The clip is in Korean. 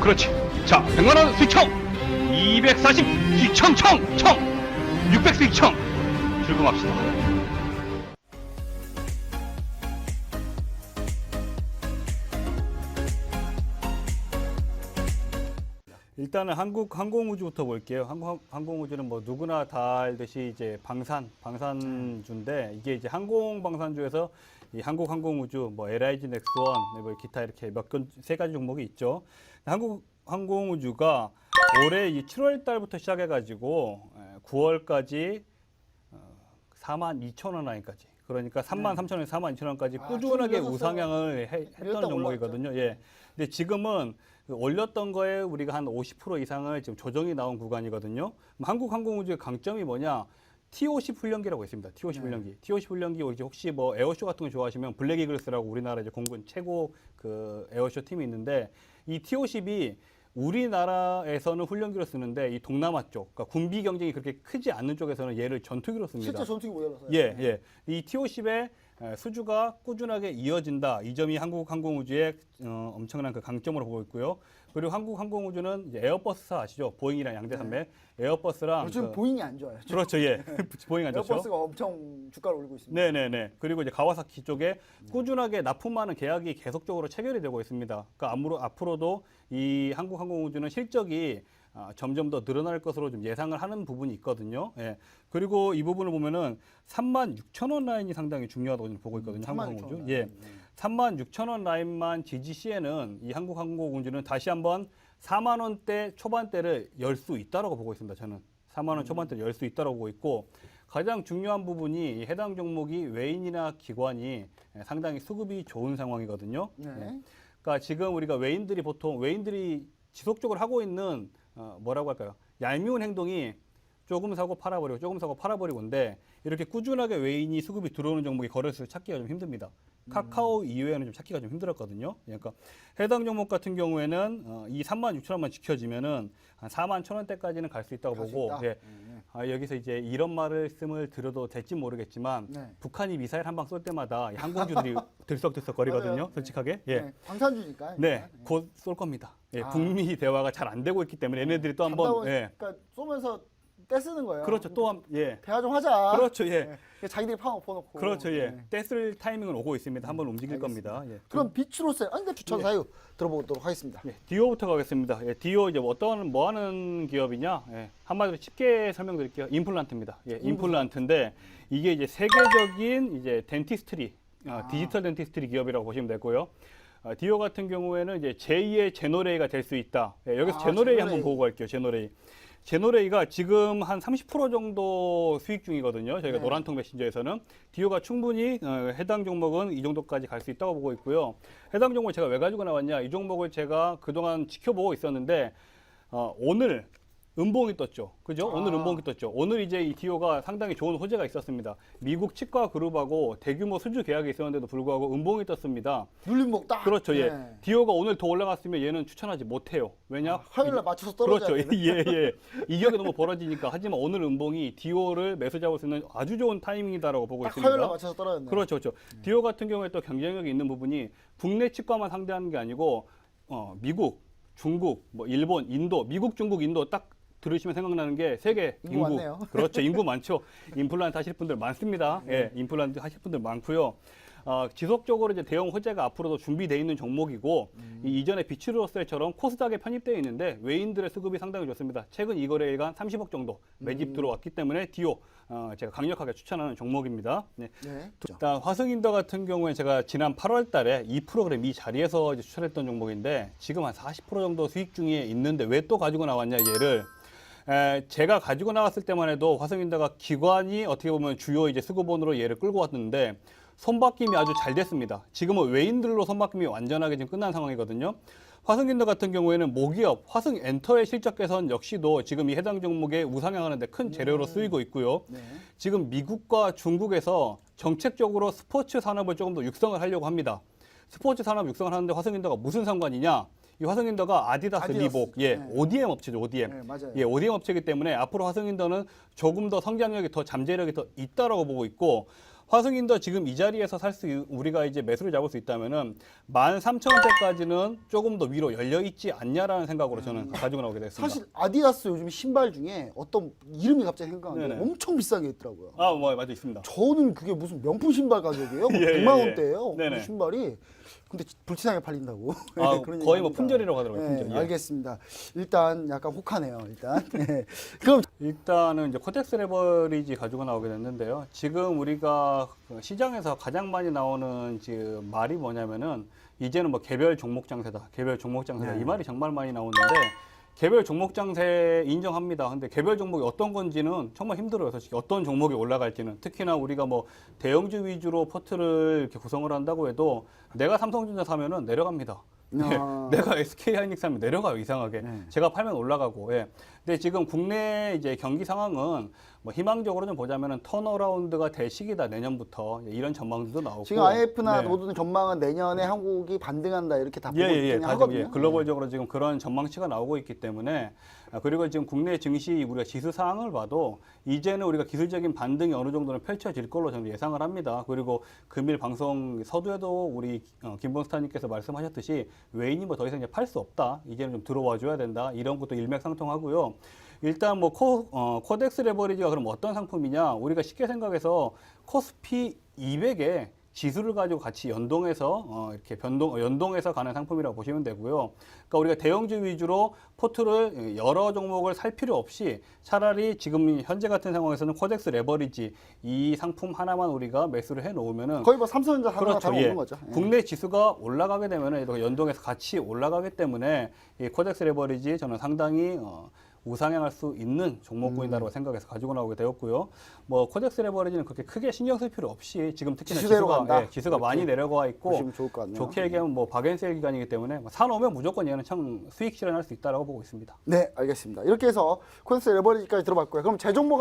그렇지. 자, 100만원 수익 청! 240 수익 청 청! 청! 600 수익 청! 출금합시다. 일단은 한국 항공우주부터 볼게요. 한국 항공우주는 뭐 누구나 다 알듯이 이제 방산, 방산주인데 이게 이제 항공 방산주에서 이 한국 항공우주, 뭐 LIG 넥스원, 뭐 기타 이렇게 몇 건 세 가지 종목이 있죠. 한국 항공우주가 올해 이 7월 달부터 시작해 가지고 9월까지 4만 2천 원 라인까지. 그러니까 3만 3천 원에서 4만 2천 원까지 아, 꾸준하게 좀 늘었었어요. 우상향을 해- 했던 종목이거든요. 예. 근데 지금은 그 올렸던 거에 우리가 한 50% 이상을 지금 조정이 나온 구간이거든요. 그럼 한국 항공우주의 강점이 뭐냐? TOC 훈련기라고 있습니다. TOC 네. 훈련기. TOC 훈련기 혹시- 혹시 뭐 에어쇼 같은 거 좋아하시면 블랙 이글스라고 우리나라 이제 공군 최고 그 에어쇼 팀이 있는데 이 TOC이 우리나라에서는 훈련기로 쓰는데 이 동남아 쪽, 그러니까 군비 경쟁이 그렇게 크지 않는 쪽에서는 얘를 전투기로 씁니다. 실제 전투기 모델로서요. 예, 예. 이 TOC의 수주가 꾸준하게 이어진다. 이 점이 한국 항공우주의 어, 엄청난 그 강점으로 보고 있고요. 그리고 한국 항공우주는 이제 에어버스사 아시죠? 보잉이랑 양대 산맥. 에어버스랑 요즘 그- 보잉이 안 좋아요. 그렇죠, 예. 보잉 안 좋죠. 에어버스가 엄청 주가를 올리고 있습니다. 네네네. 그리고 이제 가와사키 쪽에 꾸준하게 납품하는 계약이 계속적으로 체결이 되고 있습니다. 그러니까 앞으로, 앞으로도 이 한국항공우주는 실적이 아, 점점 더 늘어날 것으로 좀 예상을 하는 부분이 있거든요. 예. 그리고 이 부분을 보면은 3만 6천 원 라인이 상당히 중요하다고 저는 보고 있거든요. 36,000원 한국항공우주. 라인. 예. 네. 3만 6천 원 라인만 지지 시에는 이 한국항공우주는 다시 한번 4만 원대 초반대를 열 수 있다라고 보고 있습니다. 저는 4만 원 초반대를 열 수 있다라고 보고 있고 가장 중요한 부분이 이 해당 종목이 외인이나 기관이 상당히 수급이 좋은 상황이거든요. 네. 예. 그러니까 지금 우리가 외인들이 보통 외인들이 지속적으로 하고 있는 어, 뭐라고 할까요? 얄미운 행동이 조금 사고 팔아버리고 조금 사고 팔아버리고인데 이렇게 꾸준하게 외인이 수급이 들어오는 종목이 거래수 찾기가 좀 힘듭니다. 카카오 이외에는 좀 찾기가 좀 힘들었거든요. 그러니까 해당 종목 같은 경우에는 어, 이 3만 6천 원만 지켜지면은 한 4만 천 원대까지는 갈 수 있다고 갈 수 보고 있다? 예. 네. 아, 여기서 이제 이런 말씀을 들어도 될지 모르겠지만 네. 북한이 미사일 한 방 쏠 때마다 이 항공주들이 들썩들썩거리거든요. 맞아요. 솔직하게. 예. 네. 방산주니까. 네, 곧 쏠 겁니다. 예, 아. 북미 대화가 잘 안 되고 있기 때문에 얘네들이 또 한번 예. 그러니까 쏘면서 떼쓰는 거예요. 그렇죠. 또한 예. 대화 좀 하자. 그렇죠. 예. 네. 자기들이 파 엎어놓고. 그렇죠. 예. 네. 떼쓸 타이밍은 오고 있습니다. 한번 움직일 알겠습니다. 겁니다. 예. 그럼 비추로서의 안대 추천 네. 사유 들어보도록 하겠습니다. 예, 디오부터 가겠습니다. 예, 디오 이제 어떤 뭐 하는 기업이냐? 예, 한마디로 쉽게 설명드릴게요. 임플란트입니다. 예, 임플란트인데 이게 이제 세계적인 이제 덴티스트리, 아, 아. 디지털 덴티스트리 기업이라고 보시면 되고요. 아, 디오 같은 경우에는 이제 제2의 제노레이가 될 수 있다. 예, 여기서 아, 제노레이 제노레이. 한번 보고 갈게요. 제노레이. 제노레이가 지금 한 30% 정도 수익 중이거든요. 저희가 네. 노란통 메신저에서는 디오가 충분히 어, 해당 종목은 이 정도까지 갈 수 있다고 보고 있고요. 해당 종목을 제가 왜 가지고 나왔냐? 이 종목을 제가 그동안 지켜보고 있었는데 어, 오늘 음봉이 떴죠. 그죠? 오늘 아. 음봉이 떴죠. 오늘 이제 이 디오가 상당히 좋은 호재가 있었습니다. 미국 치과 그룹하고 대규모 수주 계약이 있었는데도 불구하고 음봉이 떴습니다. 눌림목 딱. 그렇죠. 예. 네. 디오가 오늘 더 올라갔으면 얘는 추천하지 못해요. 왜냐? 아, 화요일 날 맞춰서 떨어져야 그렇죠. 예, 예. 이격이 너무 벌어지니까. 하지만 오늘 음봉이 디오를 매수 잡을 수 있는 아주 좋은 타이밍이다라고 보고 딱 있습니다. 화요일 날 맞춰서 떨어졌네. 그렇죠, 그렇죠. 디오 같은 경우에 또 경쟁력이 있는 부분이 국내 치과만 상대하는 게 아니고 어, 미국, 중국, 뭐 일본, 인도, 미국, 중국, 인도 딱 들으시면 생각나는 게 세계 인구 인구, 많네요. 그렇죠, 인구 많죠. 임플란트 하실 분들 많습니다. 예, 임플란트 하실 분들 많고요. 어, 지속적으로 이제 대형 호재가 앞으로도 준비되어 있는 종목이고 이 이전에 비추로셀처럼 코스닥에 편입되어 있는데 외인들의 수급이 상당히 좋습니다. 최근 이 거래일간 30억 정도 매집 들어왔기 때문에 디오 어, 제가 강력하게 추천하는 종목입니다. 네. 네. 일단 화성인더 같은 경우에 제가 지난 8월 달에 이 프로그램 이 자리에서 이제 추천했던 종목인데 지금 한 40% 정도 수익 중에 있는데 왜 또 가지고 나왔냐 얘를 에, 제가 가지고 나왔을 때만 해도 화성인더가 기관이 어떻게 보면 주요 이제 수급원으로 얘를 끌고 왔는데 손바뀜이 아주 잘 됐습니다. 지금은 외인들로 손바뀜이 완전하게 지금 끝난 상황이거든요. 화성인더 같은 경우에는 모기업 화성 엔터의 실적 개선 역시도 지금 이 해당 종목에 우상향하는데 큰 재료로 쓰이고 있고요. 네. 지금 미국과 중국에서 정책적으로 스포츠 산업을 조금 더 육성을 하려고 합니다. 스포츠 산업 육성을 하는데 화성인더가 무슨 상관이냐? 이 화성인더가 아디다스, 아디다스. 리복, 예, 네. ODM 업체죠, ODM. 네, 맞아요. 예, ODM 업체이기 때문에 앞으로 화성인더는 조금 더 성장력이 더 잠재력이 더 있다라고 보고 있고 화승인도 지금 이 자리에서 살 수 우리가 이제 매수를 잡을 수 있다면은 13,000원대까지는 조금 더 위로 열려 있지 않냐라는 생각으로 저는 가지고 나오게 됐습니다. 사실 아디다스 요즘 신발 중에 어떤 이름이 갑자기 생각나는데. 엄청 비싼 게 있더라고요. 아, 뭐 맞아 있습니다. 저는 그게 무슨 명품 신발 가격이에요? 뭐 예, 100만 예, 원대예요. 네네. 그 신발이. 근데 불티나게 팔린다고. 아, 그런 거의 얘기 뭐. 품절이라고 하더라고요. 네, 품절. 예. 알겠습니다. 일단 약간 혹하네요. 일단. 네. 그럼 일단은 이제 코텍스 레버리지 가지고 나오게 됐는데요. 지금 우리가 그 시장에서 가장 많이 나오는 지금 말이 뭐냐면은 이제는 뭐 개별 종목 장세다. 개별 종목 장세다. 네. 이 말이 정말 많이 나오는데 개별 종목 장세 인정합니다. 근데 개별 종목이 어떤 건지는 정말 힘들어요. 솔직히 어떤 종목이 올라갈지는 특히나 우리가 뭐 대형주 위주로 포트를 이렇게 구성을 한다고 해도 내가 삼성전자 사면은 내려갑니다. 예, 아. 내가 SK 하이닉스 하면 내려가요 이상하게. 네. 제가 팔면 올라가고. 예. 근데 지금 국내 이제 경기 상황은 뭐 희망적으로 좀 보자면은 턴어라운드가 될 시기다 내년부터 예, 이런 전망도 나오고. 지금 IMF나 네. 모든 전망은 내년에 한국이 반등한다 이렇게 다 보고 예, 예, 예. 있긴 다 하거든요. 예, 글로벌적으로 지금 그런 전망치가 나오고 있기 때문에 아, 그리고 지금 국내 증시 우리가 지수 상황을 봐도 이제는 우리가 기술적인 반등이 어느 정도는 펼쳐질 걸로 저는 예상을 합니다. 그리고 금일 방송 서두에도 우리 어, 김본스타님께서 말씀하셨듯이 외인이 뭐 더 이상 팔수 없다. 이제는 좀 들어와 줘야 된다. 이런 것도 일맥상통하고요. 일단 뭐 코, 어, 코덱스 레버리지가 그럼 어떤 상품이냐? 우리가 쉽게 생각해서 코스피 200에 지수를 가지고 같이 연동해서 어, 이렇게 변동 어, 연동해서 가는 상품이라고 보시면 되고요. 그러니까 우리가 대형주 위주로 포트를 여러 종목을 살 필요 없이 차라리 지금 현재 같은 상황에서는 코덱스 레버리지 이 상품 하나만 우리가 매수를 해 놓으면은 거의 뭐 삼성전자 하나가 그렇죠. 다 예. 거죠. 예. 국내 지수가 올라가게 되면은 이렇게 연동해서 같이 올라가기 때문에 이 코덱스 레버리지 저는 상당히 어, 우상향할 수 있는 종목군이다라고 음. 생각해서 가지고 나오게 되었고요. 뭐 코덱스 레버리지는 그렇게 크게 신경 쓸 필요 없이 지금 특히나 지수가. 예, 지수가 이렇게 많이 내려가 있고. 좋게 얘기하면 뭐 박앤셀 기간이기 때문에 뭐 사놓으면 무조건 얘는 참 수익 실현할 수 있다라고 보고 있습니다. 네, 알겠습니다. 이렇게 해서 코덱스 레버리지까지 들어봤고요. 그럼 제 종목